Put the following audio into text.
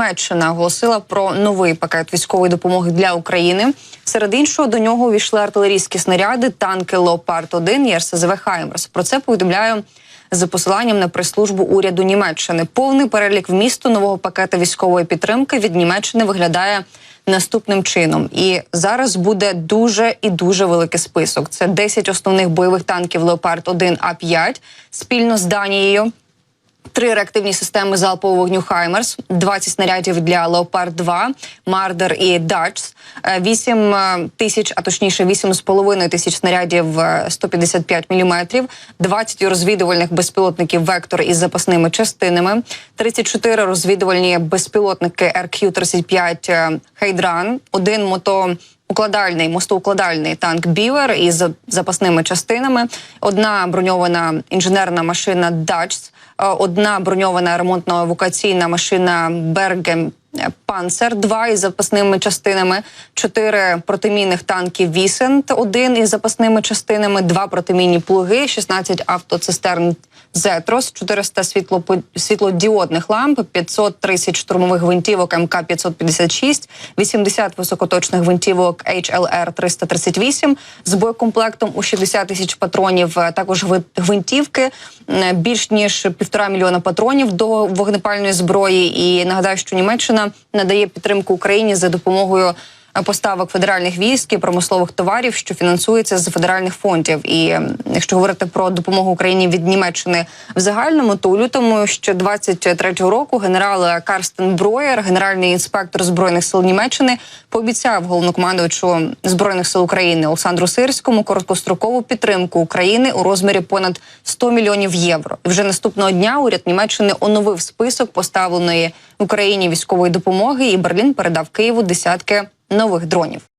Німеччина оголосила про новий пакет військової допомоги для України. Серед іншого до нього увійшли артилерійські снаряди, танки Леопард 1 і РСЗВ Хаймерс. Про це повідомляю за посиланням на прес-службу уряду Німеччини. Повний перелік вмісту нового пакета військової підтримки від Німеччини виглядає наступним чином. І зараз буде дуже і дуже великий список. Це 10 основних бойових танків Леопард 1 А 5 спільно з Данією. Три реактивні системи залпового вогню Хаймерс, 20 снарядів для Леопард 2 Мардер і Дачс, 8 тисяч, а точніше 8,5 тисяч снарядів е, 155 мм, 20 розвідувальних безпілотників Вектор із запасними частинами, 34 розвідувальні безпілотники РК-35 Хайдран, один мото укладальний мостоукладальний танк Бівер із запасними частинами, одна броньована інженерна машина Дачс, е, одна броньована ремонтно-евакуаційна машина Берген Панцер 2 із запасними частинами, чотири протимінних танків Вісент, один із запасними частинами, два протимінні плуги, 16 автоцистерн Зетрос, 400 світло світлодіодних ламп, 530 штурмових гвинтівок МК 556, 80 високоточних гвинтівок HLR 338 з боєкомплектом у 60 тисяч патронів. е, Також гви- гвинтівки е, більш ніж півтора мільйона патронів до вогнепальної зброї. І нагадаю, що Німеччина надає підтримку Україні за допомогою поставок федеральних військ і промислових товарів, що фінансується з федеральних фондів. І якщо говорити про допомогу Україні від Німеччини в загальному, то у лютому ще 23-го року генерал Карстен Броєр, генеральний інспектор збройних сил Німеччини, пообіцяв головнокомандувачу збройних сил України Олександру Сирському короткострокову підтримку України у розмірі понад 100 мільйонів євро. І вже наступного дня уряд Німеччини оновив список поставленої Україні військової допомоги, і Берлін передав Києву десятки нових дронів.